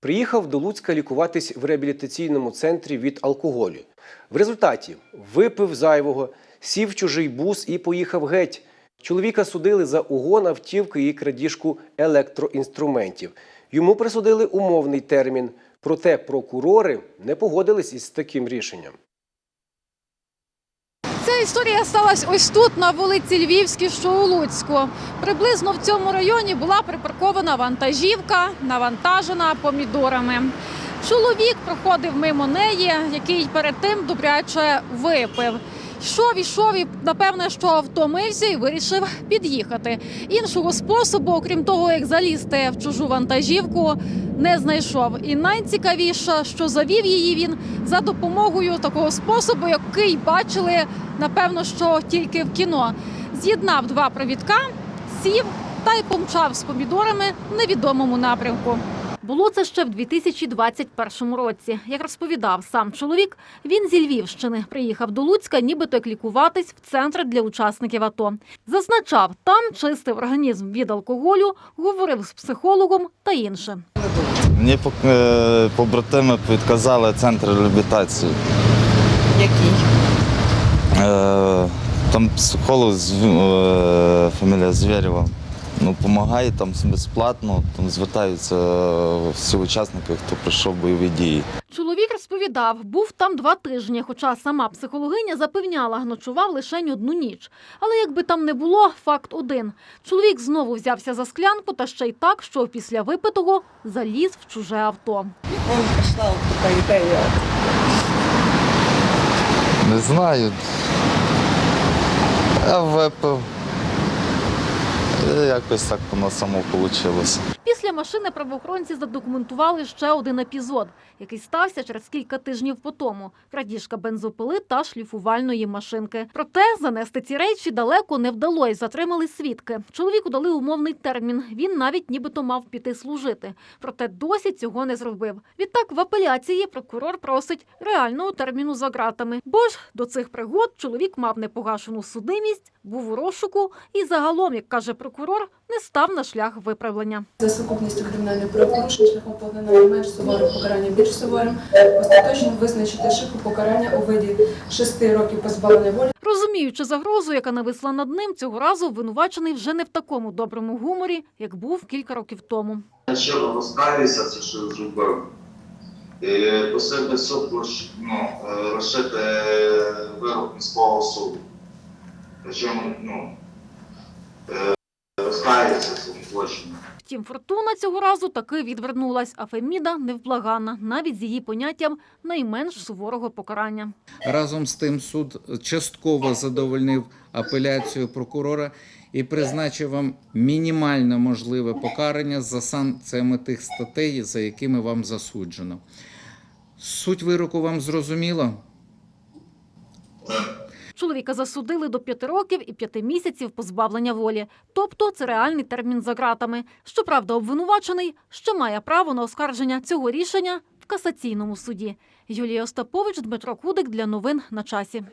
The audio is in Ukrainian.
Приїхав до Луцька лікуватись в реабілітаційному центрі від алкоголю. В результаті випив зайвого, сів чужий бус і поїхав геть. Чоловіка судили за угон автівки і крадіжку електроінструментів. Йому присудили умовний термін. Проте прокурори не погодились із таким рішенням. Ця історія сталася ось тут, на вулиці Львівській, що у Луцьку. Приблизно в цьому районі була припаркована вантажівка, навантажена помідорами. Чоловік проходив мимо неї, який перед тим добряче випив. Йшов, ішов і напевне, що втомився і вирішив під'їхати. Іншого способу, окрім того, як залізти в чужу вантажівку, не знайшов. І найцікавіше, що завів її він за допомогою такого способу, який бачили, напевно, що тільки в кіно. З'єднав два провідка, сів та й помчав з помідорами в невідомому напрямку. Було це ще в 2021 році. Як розповідав сам чоловік, він зі Львівщини приїхав до Луцька, нібито як лікуватись в центр для учасників АТО. Зазначав, там чистив організм від алкоголю, говорив з психологом та інше. Мені е, побратими підказали центр реабілітації. Який? Е, Там психолог е, фамілія Звєрєва. Ну, допомагає там безплатно, там звертаються всі учасники, хто пройшов бойові дії. Чоловік розповідав, був там два тижні, хоча сама психологиня запевняла, ночував лише одну ніч. Але якби там не було, факт один. Чоловік знову взявся за склянку та ще й так, що після випитого заліз в чуже авто. Он прийшла така ідея. Не знаю. Я випив. Якось так воно само вийшло. Після машини правоохоронці задокументували ще один епізод, який стався через кілька тижнів по тому – крадіжка бензопили та шліфувальної машинки. Проте занести ці речі далеко не вдалося, затримали свідки. Чоловіку дали умовний термін, він навіть нібито мав піти служити. Проте досі цього не зробив. Відтак в апеляції прокурор просить реального терміну за ґратами. Бо ж до цих пригод чоловік мав непогашену судимість, був у розшуку і загалом, як каже прокурор, не став на шлях виправлення. Сукупністю кримінальних правопорушень шляхом покладання менш суворим покарання більш суворим, остаточно визначити шляху покарання у виді 6 років позбавлення волі Розуміючи загрозу, яка нависла над ним, цього разу обвинувачений вже не в такому доброму гуморі, як був кілька років тому. Я щиро розкаюся, це що зробив. І просив суд ну, е, розшити вирок міського суду. Причому ну, е, розкаюся в. Втім, фортуна цього разу таки відвернулась, а Феміда невблаганна, навіть з її поняттям найменш суворого покарання. Разом з тим суд частково задовольнив апеляцію прокурора і призначив вам мінімально можливе покарання за санкціями тих статей, за якими вам засуджено. Суть вироку вам зрозуміла? Чоловіка засудили до п'яти років і п'яти місяців позбавлення волі. Тобто це реальний термін за ґратами. Щоправда, обвинувачений ще має право на оскарження цього рішення в касаційному суді. Юлія Остапович, Дмитро Кудик для новин на часі.